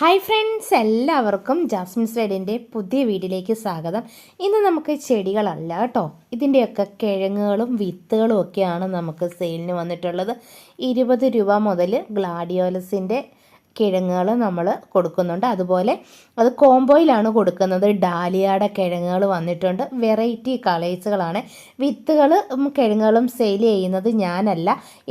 Hi friends എല്ലാവർക്കും Jasmine സ്ലൈഡിന്റെ പുതിയ വീഡിയോയിലേക്ക് സ്വാഗതം. ഇന്ന് നമുക്ക് ചെടികളല്ല കേട്ടോ. ഇതിന്റെയൊക്കെ കിഴങ്ങുകളും വിത്തുകളും ഒക്കെയാണ് നമുക്ക് സെയിലിന് വന്നിട്ടുള്ളത്. ഇരുപത് രൂപ മുതൽ ഗ്ലാഡിയോലസിന്റെ കിഴങ്ങുകൾ നമ്മൾ കൊടുക്കുന്നുണ്ട്. അതുപോലെ അത് കോംബോയിലാണ് കൊടുക്കുന്നത്. ഡാലിയയുടെ കിഴങ്ങുകൾ വന്നിട്ടുണ്ട്. വെറൈറ്റി കളേഴ്സുകളാണ്. വിത്തുകൾ കിഴങ്ങുകളും സെയിൽ ചെയ്യുന്നത് ഞാനല്ല.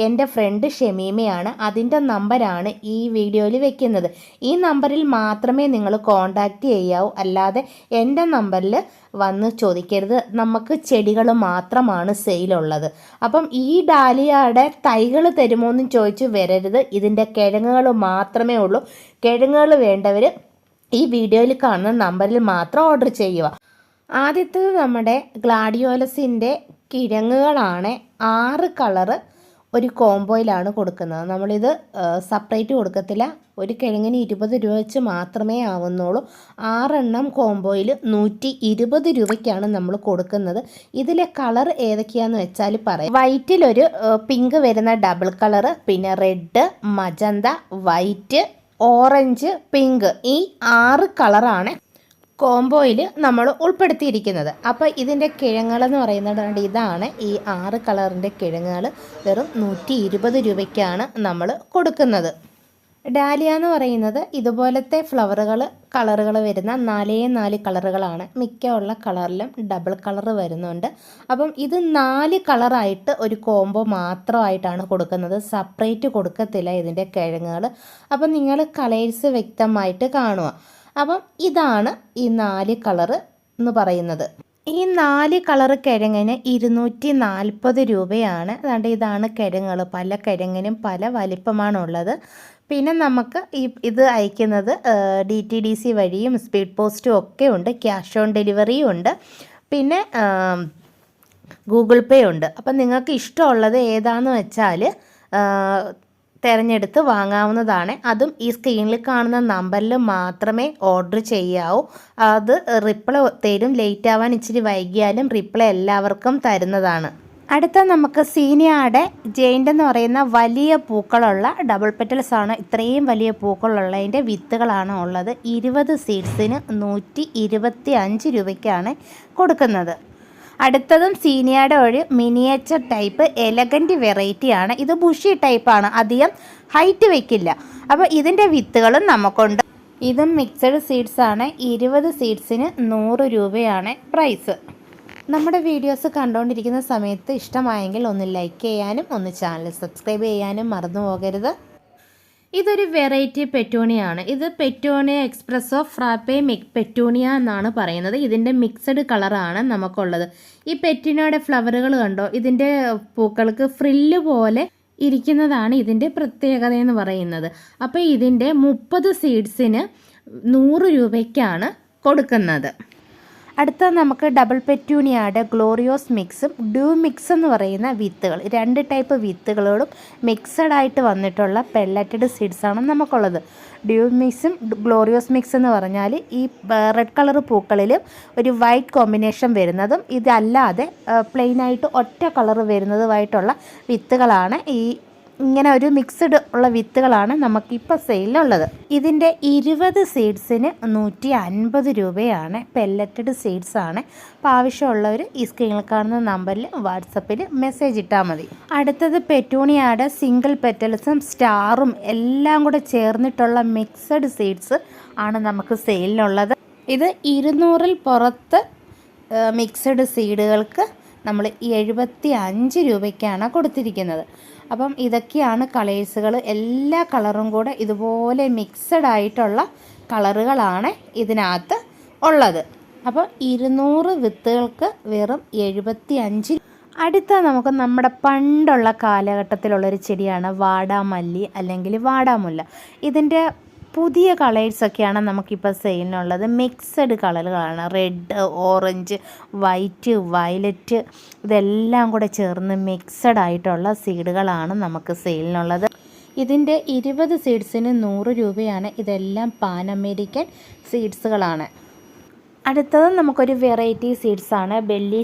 എന്റെ ഫ്രണ്ട് ഷെമീമയാണ്. അതിന്റെ നമ്പരാണ് ഈ വീഡിയോയിൽ വെക്കുന്നത്. ഈ നമ്പറിൽ മാത്രമേ നിങ്ങൾ കോൺടാക്റ്റ് ചെയ്യാവൂ. അല്ലാതെ എന്റെ നമ്പറിൽ വന്ന് ചോദിക്കരുത്. നമുക്ക് ചെടികൾ മാത്രമാണ് സെയിലുള്ളത്. അപ്പം ഈ ഡാലിയയുടെ തൈകൾ തരുമോ എന്ന് ചോദിച്ച് വരരുത്. ഇതിന്റെ കിഴങ്ങുകൾ മാത്രമേ ഉള്ളൂ. കിഴങ്ങുകൾ വേണ്ടവർ ഈ വീഡിയോയിൽ കാണുന്ന നമ്പറിൽ മാത്രം ഓർഡർ ചെയ്യുക. ആദ്യത്തേത് നമ്മുടെ ഗ്ലാഡിയോലസിന്റെ കിഴങ്ങുകളാണ്. ആറ് കളറ് ഒരു കോംബോയിലാണ് കൊടുക്കുന്നത്. നമ്മളിത് സെപ്പറേറ്റ് കൊടുക്കത്തില്ല. ഒരു കിഴങ്ങിന് ഇരുപത് രൂപ വെച്ച് മാത്രമേ ആവുന്നുള്ളൂ. ആറെണ്ണം കോംബോയിൽ നൂറ്റി ഇരുപത് രൂപയ്ക്കാണ് നമ്മൾ കൊടുക്കുന്നത്. ഇതിലെ കളർ ഏതൊക്കെയാണെന്ന് വെച്ചാൽ പറയാം. വൈറ്റിലൊരു പിങ്ക് വരുന്ന ഡബിൾ കളറ് പിന്നെ red magenta white orange pink. ഈ ആറ് കളറാണ് കോംബോയിൽ നമ്മൾ ഉൾപ്പെടുത്തിയിരിക്കുന്നത്. അപ്പോൾ ഇതിന്റെ കിഴങ്ങുകളെന്ന് പറയുന്നത് ഇതാണ് ഈ ആറ് കളറിന്റെ കിഴങ്ങുകൾ വെറും നൂറ്റി ഇരുപത് രൂപയ്ക്കാണ് നമ്മൾ കൊടുക്കുന്നത്. ഡാലിയ എന്ന് പറയുന്നത് ഇതുപോലത്തെ ഫ്ലവറുകൾ കളറുകൾ വരുന്ന നാലേ നാല് കളറുകളാണ്. മിക്ക ഉള്ള കളറിലും ഡബിൾ കളർ വരുന്നുണ്ട്. അപ്പം ഇത് നാല് കളറായിട്ട് ഒരു കോംബോ മാത്രമായിട്ടാണ് കൊടുക്കുന്നത്. സെപ്പറേറ്റ് കൊടുക്കത്തില്ല ഇതിന്റെ കിഴങ്ങുകൾ അപ്പം നിങ്ങൾ കളേഴ്സ് വ്യക്തമായിട്ട് കാണുക. അപ്പം ഇതാണ് ഈ നാല് കളറ് എന്ന് പറയുന്നത്. ഈ നാല് കളർ കിഴങ്ങിന് ഇരുന്നൂറ്റി നാൽപ്പത് രൂപയാണ്. അതുകൊണ്ട് ഇതാണ് കിഴങ്ങുകൾ പല കിഴങ്ങിനും പല വലിപ്പമാണുള്ളത്. പിന്നെ നമുക്ക് ഈ ഇത് അയക്കുന്നത് ഡി ടി ഡി സി വഴിയും സ്പീഡ് പോസ്റ്റും ഒക്കെ ഉണ്ട്. ക്യാഷ് ഓൺ ഡെലിവറിയും ഉണ്ട്. പിന്നെ ഗൂഗിൾ പേ ഉണ്ട്. അപ്പം നിങ്ങൾക്ക് ഇഷ്ടമുള്ളത് ഏതാണെന്ന് വെച്ചാൽ തിരഞ്ഞെടുത്ത് വാങ്ങാവുന്നതാണ്. അതും ഈ സ്ക്രീനിൽ കാണുന്ന നമ്പറിൽ മാത്രമേ ഓർഡർ ചെയ്യാവൂ. അത് റിപ്ലൈ തരും. ലേറ്റ് ആവാൻ ഇച്ചിരി വൈകിയാലും റിപ്ലൈ എല്ലാവർക്കും തരുന്നതാണ്. അടുത്ത നമുക്ക് സീനിയാടെ ജെയിന്റ് എന്ന് പറയുന്ന വലിയ പൂക്കളുള്ള ഡബിൾ പെറ്റൽസ് ആണ്. ഇത്രയും വലിയ പൂക്കളുള്ളതിന്റെ വിത്തുകളാണ് ഉള്ളത്. ഇരുപത് സീഡ്സിന് നൂറ്റി ഇരുപത്തി അഞ്ച് രൂപയ്ക്കാണ് കൊടുക്കുന്നത്. അടുത്തതും സീനിയയുടെ ഒരു മിനിയേച്ചർ ടൈപ്പ് എലഗന്റ് വെറൈറ്റി ആണ്. ഇത് ബുഷി ടൈപ്പാണ് അധികം ഹൈറ്റ് വയ്ക്കില്ല അപ്പോൾ ഇതിന്റെ വിത്തുകളും നമുക്കുണ്ട്. ഇതും മിക്സഡ് സീഡ്സ് ആണ്. ഇരുപത് സീഡ്സിന് നൂറ് രൂപയാണ് പ്രൈസ് നമ്മുടെ വീഡിയോസ് കണ്ടുകൊണ്ടിരിക്കുന്ന സമയത്ത് ഇഷ്ടമായെങ്കിൽ ഒന്ന് ലൈക്ക് ചെയ്യാനും ഒന്ന് ചാനൽ സബ്സ്ക്രൈബ് ചെയ്യാനും മറന്നു പോകരുത്. ഇതൊരു വെറൈറ്റി പെറ്റോണിയാണ്. ഇത് petunia espresso frappe mix petunia എന്നാണ് പറയുന്നത്. ഇതിന്റെ മിക്സഡ് കളറാണ് നമുക്കുള്ളത്. ഈ പെറ്റിനോയുടെ ഫ്ലവറുകൾ കണ്ടോ? ഇതിന്റെ പൂക്കൾക്ക് ഫ്രില്ല് പോലെ ഇരിക്കുന്നതാണ് ഇതിന്റെ പ്രത്യേകത എന്ന് പറയുന്നത്. അപ്പോൾ ഇതിന്റെ മുപ്പത് സീഡ്സിന് നൂറ് രൂപയ്ക്കാണ് കൊടുക്കുന്നത്. അടുത്ത നമുക്ക് ഡബിൾ പെറ്റൂണിയയുടെ ഗ്ലോറിയോസ് മിക്സും ഡ്യൂ മിക്സ് എന്ന് പറയുന്ന വിത്തുകൾ. രണ്ട് ടൈപ്പ് വിത്തുകളോടും മിക്സഡ് ആയിട്ട് വന്നിട്ടുള്ള പെല്ലറ്റഡ് സീഡ്സാണ് നമുക്കുള്ളത്. ഡ്യൂ മിക്സും ഗ്ലോറിയോസ് മിക്സ് എന്ന് പറഞ്ഞാൽ ഈ റെഡ് കളർ പൂക്കളിൽ ഒരു വൈറ്റ് കോമ്പിനേഷൻ വരുന്നതും ഇതല്ലാതെ പ്ലെയിനായിട്ട് ഒറ്റ കളർ വരുന്നതുമായിട്ടുള്ള വിത്തുകളാണ് ഈ ഇങ്ങനെ ഒരു മിക്സ്ഡ് ഉള്ള വിത്തുകളാണ് നമുക്കിപ്പോൾ സെയിലുള്ളത് ഇതിന്റെ ഇരുപത് സീഡ്സിന് നൂറ്റി അൻപത് രൂപയാണ് പെല്ലറ്റഡ് സീഡ്സ് ആണ്. അപ്പോൾ ആവശ്യമുള്ളവർ ഈ സ്ക്രീനിൽ കാണുന്ന നമ്പറിൽ വാട്സപ്പിൽ മെസ്സേജ് ഇട്ടാൽ മതി. അടുത്തത് പെറ്റൂണിയാടെ സിംഗിൾ പെറ്റൽസും സ്റ്റാറും എല്ലാം കൂടെ ചേർന്നിട്ടുള്ള മിക്സഡ് സീഡ്സ് ആണ് നമുക്ക് സെയിലിനുള്ളത് ഇത് ഇരുന്നൂറിൽ പുറത്ത് മിക്സഡ് സീഡുകൾക്ക് നമ്മൾ എഴുപത്തി അഞ്ച് രൂപയ്ക്കാണ് കൊടുത്തിരിക്കുന്നത്. അപ്പം ഇതൊക്കെയാണ് കളേഴ്സുകൾ. എല്ലാ കളറും കൂടെ ഇതുപോലെ മിക്സഡ് ആയിട്ടുള്ള കളറുകളാണ് ഇതിനകത്ത് ഉള്ളത്. അപ്പോൾ ഇരുന്നൂറ് വിത്തുകൾക്ക് വെറും എഴുപത്തി അഞ്ച് അടുത്ത നമുക്ക് നമ്മുടെ പണ്ടുള്ള കാലഘട്ടത്തിലുള്ളൊരു ചെടിയാണ് വാടാമല്ലി അല്ലെങ്കിൽ വാടാമുല്ല. ഇതിന്റെ പുതിയ കളേഴ്സൊക്കെയാണ് നമുക്കിപ്പോൾ സെയിലിനുള്ളത് മിക്സഡ് കളറുകളാണ് റെഡ് ഓറഞ്ച് വൈറ്റ് വയലറ്റ് ഇതെല്ലാം കൂടെ ചേർന്ന് മിക്സഡ് ആയിട്ടുള്ള സീഡുകളാണ് നമുക്ക് സെയിലിനുള്ളത് ഇതിന്റെ ഇരുപത് സീഡ്സിന് നൂറ് രൂപയാണ്. ഇതെല്ലാം പാൻ അമേരിക്കൻ സീഡ്സുകളാണ് അടുത്തത് നമുക്കൊരു വെറൈറ്റി സീഡ്സാണ് ബെല്ലി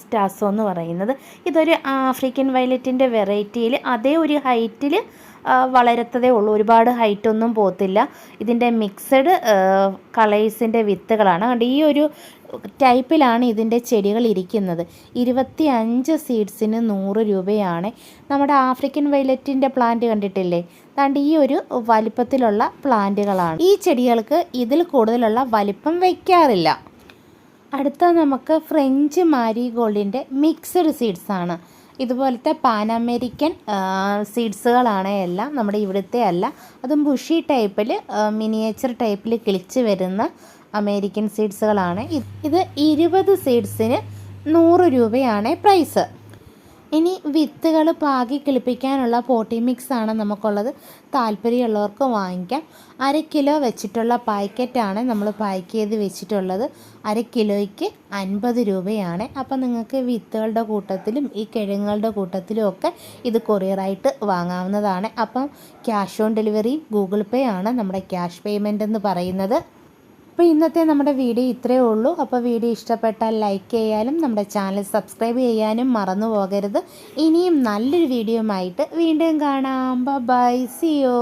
സ്റ്റാസോ എന്ന് പറയുന്നത്. ഇതൊരു ആഫ്രിക്കൻ വയലറ്റിന്റെ വെറൈറ്റിയിൽ അതേ ഒരു ഹൈറ്റിൽ വളരത്തതേ ഉള്ളൂ. ഒരുപാട് ഹൈറ്റ് ഒന്നും പോകത്തില്ല ഇതിന്റെ മിക്സഡ് കളേഴ്സിന്റെ വിത്തുകളാണ്. അതുകൊണ്ട് ഈ ഒരു ടൈപ്പിലാണ് ഇതിന്റെ ചെടികൾ ഇരിക്കുന്നത്. ഇരുപത്തി അഞ്ച് സീഡ്സിന് നൂറ് രൂപയാണ്. നമ്മുടെ ആഫ്രിക്കൻ വൈലറ്റിന്റെ പ്ലാന്റ് കണ്ടിട്ടില്ലേ? അതുകൊണ്ട് ഈ ഒരു വലിപ്പത്തിലുള്ള പ്ലാന്റുകളാണ് ഈ ചെടികൾക്ക് ഇതിൽ കൂടുതലുള്ള വലിപ്പം വയ്ക്കാറില്ല. അടുത്ത നമുക്ക് ഫ്രഞ്ച് മാരിഗോൾഡിന്റെ മിക്സഡ് സീഡ്സ് ആണ് ഇതുപോലത്തെ പാൻ അമേരിക്കൻ സീഡ്സുകളാണ് എല്ലാം നമ്മുടെ ഇവിടുത്തെ അല്ല. അതും ബുഷി ടൈപ്പിൽ മിനിയേച്ചർ ടൈപ്പിൽ കിളിച്ച് വരുന്ന അമേരിക്കൻ സീഡ്സുകളാണ് ഇത് ഇരുപത് സീഡ്സിന് നൂറ് രൂപയാണ് പ്രൈസ് ഇനി വിത്തുകൾ പാകി കിളിപ്പിക്കാനുള്ള പോട്ടി മിക്സ് ആണ് നമുക്കുള്ളത്. താല്പര്യമുള്ളവർക്ക് വാങ്ങിക്കാം. അര കിലോ വെച്ചിട്ടുള്ള പാക്കറ്റാണ് നമ്മൾ പാക്ക് ചെയ്ത് വെച്ചിട്ടുള്ളത്. അര കിലോയ്ക്ക് അൻപത് രൂപയാണ്. അപ്പം നിങ്ങൾക്ക് വിത്തുകളുടെ കൂട്ടത്തിലും ഈ കിഴങ്ങുകളുടെ കൂട്ടത്തിലും ഒക്കെ ഇത് കൊറിയറായിട്ട് വാങ്ങാവുന്നതാണ്. അപ്പം cash on delivery Google Pay ആണ് നമ്മുടെ ക്യാഷ് പേയ്മെന്റ് എന്ന് പറയുന്നത്. അപ്പോൾ ഇന്നത്തെ നമ്മുടെ വീഡിയോ ഇത്രയേ ഉള്ളൂ. അപ്പോൾ വീഡിയോ ഇഷ്ടപ്പെട്ടാൽ ലൈക്ക് ചെയ്യാനും നമ്മുടെ ചാനൽ സബ്സ്ക്രൈബ് ചെയ്യാനും മറന്നു പോകരുത്. ഇനിയും നല്ലൊരു വീഡിയോയുമായിട്ട് വീണ്ടും കാണാം. ബൈ സിയോ